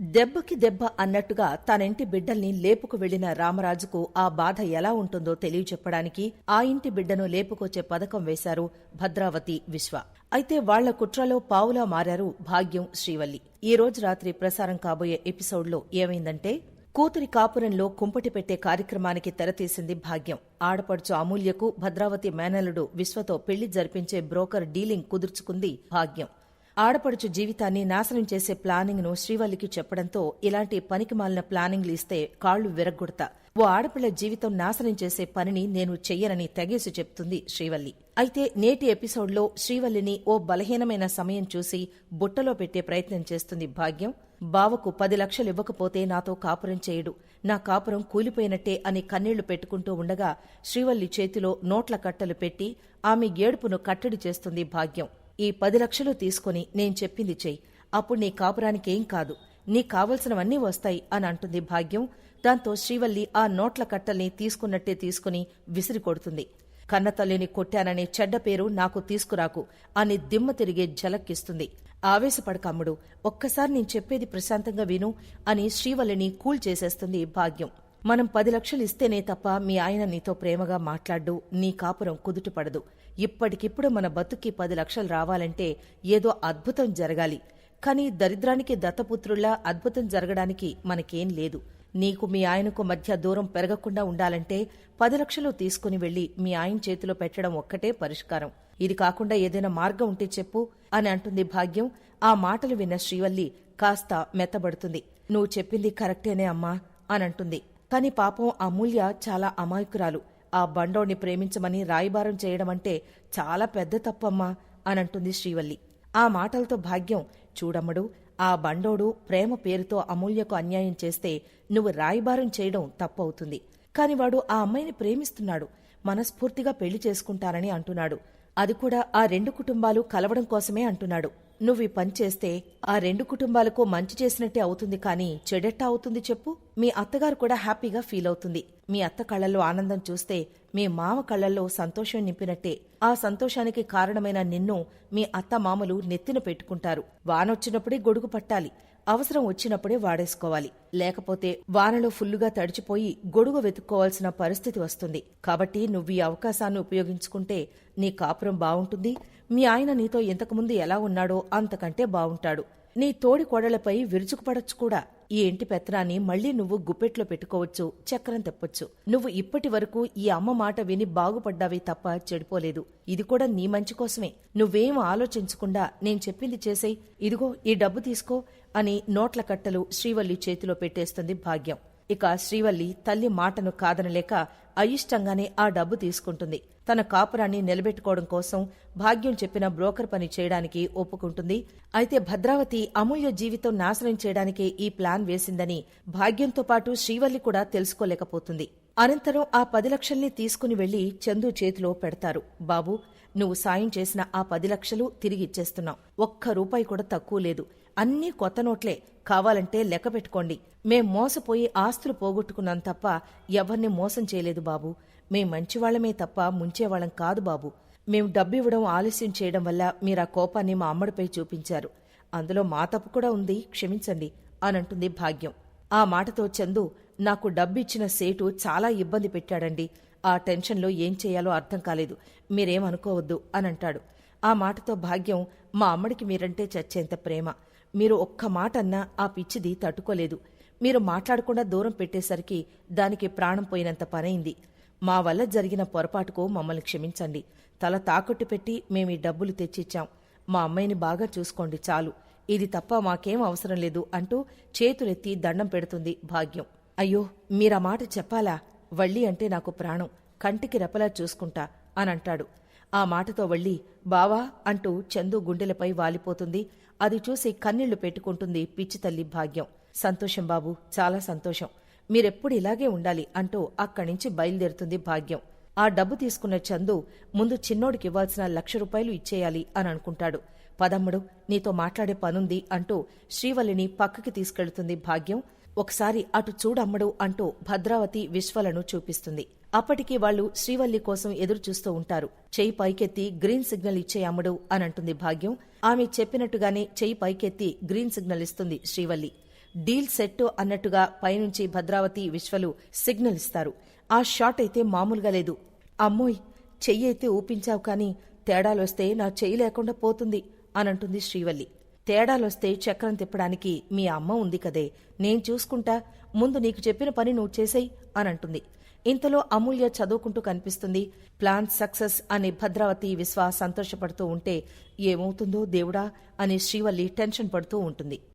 దెబ్బకి దెబ్బ అన్నట్టుగా తనింటి బిడ్డల్ని లేపుకు వెళ్ళిన రామరాజుకు ఆ బాధ ఎలా ఉంటుందో తెలియచెప్పడానికి ఆ ఇంటి బిడ్డను లేపుకొచ్చే పథకం వేశారు భద్రావతి విశ్వ. అయితే వాళ్ళ కుట్రలో పావులా మారారు భాగ్యం శ్రీవల్లి. ఈ రోజు రాత్రి ప్రసారం కాబోయే ఎపిసోడ్లో ఏమైందంటే కూతురి కాపురంలో కుంపటి పెట్టే కార్యక్రమానికి తెరతీసింది భాగ్యం. ఆడపడుచు అమూల్యకు భద్రావతి మేనలుడు విశ్వతో పెళ్ళి జరిపించే బ్రోకర్ డీలింగ్ కుదుర్చుకుంది భాగ్యం. ఆడపడుచు జీవితాన్ని నాశనం చేసే ప్లానింగ్ను శ్రీవల్లికి చెప్పడంతో ఇలాంటి పనికి మాలిన ప్లానింగ్లు ఇస్తే కాళ్ళు విరగ్గొడతా. ఓ ఆడపిల్ల జీవితం నాశనం చేసే పనిని నేను చెయ్యనని తెగేసి చెప్తుంది శ్రీవల్లి. అయితే నేటి ఎపిసోడ్లో శ్రీవల్లిని ఓ బలహీనమైన సమయం చూసి బుట్టలో పెట్టే ప్రయత్నం చేస్తుంది భాగ్యం. బావకు పది లక్షలు ఇవ్వకపోతే నాతో కాపురం చేయడు. నా కాపురం కూలిపోయినట్టే అని కన్నీళ్ళు పెట్టుకుంటూ ఉండగా శ్రీవల్లి చేతిలో నోట్ల కట్టలు పెట్టి ఆమె ఏడుపును కట్టడి చేస్తుంది భాగ్యం. ఈ పది లక్షలు తీసుకుని నేను చెప్పింది చెయ్యి. అప్పుడు నీ కాపురానికేం కాదు. నీ కావలసినవన్నీ వస్తాయి అని అంటుంది భాగ్యం. దాంతో శ్రీవల్లి ఆ నోట్ల కట్టల్ని తీసుకున్నట్టే తీసుకుని విసిరి కొడుతుంది. కన్నతల్లిని కొట్టాననే చెడ్డ పేరు నాకు తీసుకురాకు అని దిమ్మ తిరిగే జలక్కిస్తుంది ఆవేశపడకమ్ముడు ఒక్కసారి నేను చెప్పేది ప్రశాంతంగా విను అని శ్రీవల్లిని కూల్ చేసేస్తుంది భాగ్యం. మనం పది లక్షలు ఇస్తేనే తప్ప మీ ఆయన నీతో ప్రేమగా మాట్లాడు నీ కాపురం కుదుటపడదు. ఇప్పటికిప్పుడు మన బతుక్కి పది లక్షలు రావాలంటే ఏదో అద్భుతం జరగాలి. కాని దరిద్రానికి దత్తపుత్రుల్లా అద్భుతం జరగడానికి మనకేం లేదు. నీకు మీ ఆయనకు మధ్య దూరం పెరగకుండా ఉండాలంటే పది లక్షలు తీసుకుని వెళ్ళి మీ ఆయన చేతిలో పెట్టడం ఒక్కటే పరిష్కారం. ఇది కాకుండా ఏదైనా మార్గం ఉంటే చెప్పు అని అంటుంది భాగ్యం. ఆ మాటలు విన్న శ్రీవల్లి కాస్త మెత్తబడుతుంది. నువ్వు చెప్పింది కరెక్టేనే అమ్మా అని అంటుంది. కాని పాపం అమూల్య చాలా అమాయకురాలు. ఆ బండోణ్ణి ప్రేమించమని రాయిబారం చేయడమంటే చాలా పెద్ద తప్పమ్మా అనంటుంది శ్రీవల్లి. ఆ మాటలతో భాగ్యం చూడమ్మడు ఆ బండోడు ప్రేమ పేరుతో అమూల్యకు అన్యాయం చేస్తే నువ్వు రాయిబారం చేయడం తప్పవుతుంది. కాని వాడు ఆ అమ్మాయిని ప్రేమిస్తున్నాడు మనస్ఫూర్తిగా పెళ్ళి చేసుకుంటానని అంటున్నాడు. అది కూడా ఆ రెండు కుటుంబాలు కలవడం కోసమే అంటున్నాడు. నువ్వు ఈ పని చేస్తే ఆ రెండు కుటుంబాలకు మంచి చేసినట్టే అవుతుంది కానీ చెడెట్టా అవుతుంది చెప్పు. మీ అత్తగారు కూడా హ్యాపీగా ఫీల్ అవుతుంది. మీ అత్త కళ్ళల్లో ఆనందం చూస్తే మీ మామ కళ్ళల్లో సంతోషం నింపినట్టే. ఆ సంతోషానికి కారణమైన నిన్ను మీ అత్త మామలు నెత్తిన పెట్టుకుంటారు. వానొచ్చినప్పుడే గొడుగు పట్టాలి. అవసరం వచ్చినప్పుడే వాడేసుకోవాలి. లేకపోతే వానలో ఫుల్లుగా తడిచిపోయి గొడుగు వెతుక్కోవాల్సిన పరిస్థితి వస్తుంది. కాబట్టి నువ్వు ఈ అవకాశాన్ని ఉపయోగించుకుంటే నీ కాపురం బావుంటుంది. మీ ఆయన నీతో ఇంతకుముందు ఎలా ఉన్నాడో అంతకంటే బావుంటాడు. నీ తోడి కోడలపై విరుచుకుపడొచ్చు కూడా. ఈ ఇంటి పెత్తనాన్ని మళ్ళీ నువ్వు గుప్పెట్లో పెట్టుకోవచ్చు చక్రం తెప్పొచ్చు. నువ్వు ఇప్పటి వరకు ఈ అమ్మ మాట విని బాగుపడ్డావే తప్ప చెడిపోలేదు. ఇది కూడా నీ మంచి కోసమే. నువ్వేం ఆలోచించకుండా నేను చెప్పింది చేసేయ్. ఇదిగో ఈ డబ్బు తీసుకో అని నోట్ల కట్టలు శ్రీవల్లి చేతిలో పెట్టేస్తుంది భాగ్యం. ఇక శ్రీవల్లి తల్లి మాటను కాదనలేక అయిష్టంగానే ఆ డబ్బు తీసుకుంటుంది. తన కాపురాన్ని నిలబెట్టుకోవడం కోసం భాగ్యం చెప్పిన బ్రోకర్ పని చేయడానికి ఒప్పుకుంటుంది. అయితే భద్రావతి అమూల్య జీవితం నాశనం చేయడానికే ఈ ప్లాన్ వేసిందని భాగ్యంతో పాటు శ్రీవల్లి కూడా తెలుసుకోలేకపోతుంది. అనంతరం ఆ పది లక్షల్ని తీసుకుని వెళ్ళి చందు చేతిలో పెడతారు. బాబు నువ్వు సాయం చేసిన ఆ పది లక్షలు తిరిగి ఇచ్చేస్తున్నావు ఒక్క రూపాయి కూడా తక్కువ లేదు. అన్నీ కొత్త నోట్లే. కావాలంటే లెక్క పెట్టుకోండి. మేం మోసపోయి ఆస్తులు పోగొట్టుకున్నాం తప్ప ఎవరిని మోసం చేయలేదు బాబు. మేం మంచివాళ్ళమే తప్ప ముంచేవాళ్ళం కాదు బాబు. మేం డబ్బివ్వడం ఆలస్యం చేయడం వల్ల మీరా కోపాన్ని మా అమ్మడిపై చూపించారు. అందులో మా తప్పు కూడా ఉంది క్షమించండి అనంటుంది భాగ్యం. ఆ మాటతో చందు నాకు డబ్బిచ్చిన సేటు చాలా ఇబ్బంది పెట్టాడండి. ఆ టెన్షన్లో ఏం చేయాలో అర్థం కాలేదు. మీరేమనుకోవద్దు అనంటాడు. ఆ మాటతో భాగ్యం మా అమ్మడికి మీరంటే చచ్చేంత ప్రేమ. మీరు ఒక్క మాట అన్నా ఆ పిచ్చిది తట్టుకోలేదు. మీరు మాట్లాడకుండా దూరం పెట్టేసరికి దానికి ప్రాణం పోయినంత పనైంది. మా వల్ల జరిగిన పొరపాటుకు మమ్మల్ని క్షమించండి. తల తాకట్టు పెట్టి మేమీ డబ్బులు తెచ్చిచ్చాం. మా అమ్మాయిని బాగా చూసుకోండి చాలు. ఇది తప్ప మాకేం అవసరం లేదు అంటూ చేతులెత్తి దండం పెడుతుంది భాగ్యం. అయ్యో మీరా మాట చెప్పాలా? వళ్ళీ అంటే నాకు ప్రాణం. కంటికి రెపలా చూసుకుంటా అనంటాడు ఆ మాటతో వెళ్ళి బావా అంటూ చందు గుండెలపై వాలిపోతుంది. అది చూసి కన్నీళ్ళు పెట్టుకుంటుంది పిచ్చి తల్లి భాగ్యం. సంతోషం బాబు చాలా సంతోషం. మీరెప్పుడు ఇలాగే ఉండాలి అంటూ అక్కడినుంచి బయలుదేరుతుంది భాగ్యం. ఆ డబ్బు తీసుకున్న చందు ముందు చిన్నోడికి ఇవ్వాల్సిన లక్ష రూపాయలు ఇచ్చేయాలి అని అనుకుంటాడు. పదమ్ముడు నీతో మాట్లాడే పనుంది అంటూ శ్రీవల్లిని పక్కకి తీసుకెళ్తుంది భాగ్యం. ఒకసారి అటు చూడమ్మడు అంటూ భద్రావతి విశ్వలను చూపిస్తుంది. అప్పటికి వాళ్ళు శ్రీవల్లి కోసం ఎదురు చూస్తూ ఉంటారు. చెయ్యి పైకెత్తి గ్రీన్ సిగ్నల్ ఇచ్చే అమ్మడు అనంటుంది భాగ్యం. ఆమె చెప్పినట్టుగానే చెయ్యి పైకెత్తి గ్రీన్ సిగ్నల్ ఇస్తుంది శ్రీవల్లి. డీల్ సెట్ అన్నట్టుగా పైనుంచి భద్రావతి విశ్వలు సిగ్నల్ ఇస్తారు. ఆ షాట్ అయితే మామూలుగా లేదు. అమ్మోయ్ చెయ్యి అయితే ఊపించావు కాని తేడాలొస్తే నా చెయ్యి లేకుండా పోతుంది అనంటుంది శ్రీవల్లి. తేడాలొస్తే చక్రం తిప్పడానికి మీ అమ్మ ఉంది కదే. నేను చూసుకుంటా. ముందు నీకు చెప్పిన పని నువ్వు చేసేయ్. అనంటుంది. ఇంతలో అమూల్య చదువుకుంటూ కనిపిస్తుంది. ప్లాన్ సక్సెస్ అని భద్రావతి విశ్వ సంతోషపడుతూ ఉంటే ఏమవుతుందో దేవుడా అని శ్రీవల్లి టెన్షన్ పడుతూ ఉంటుంది.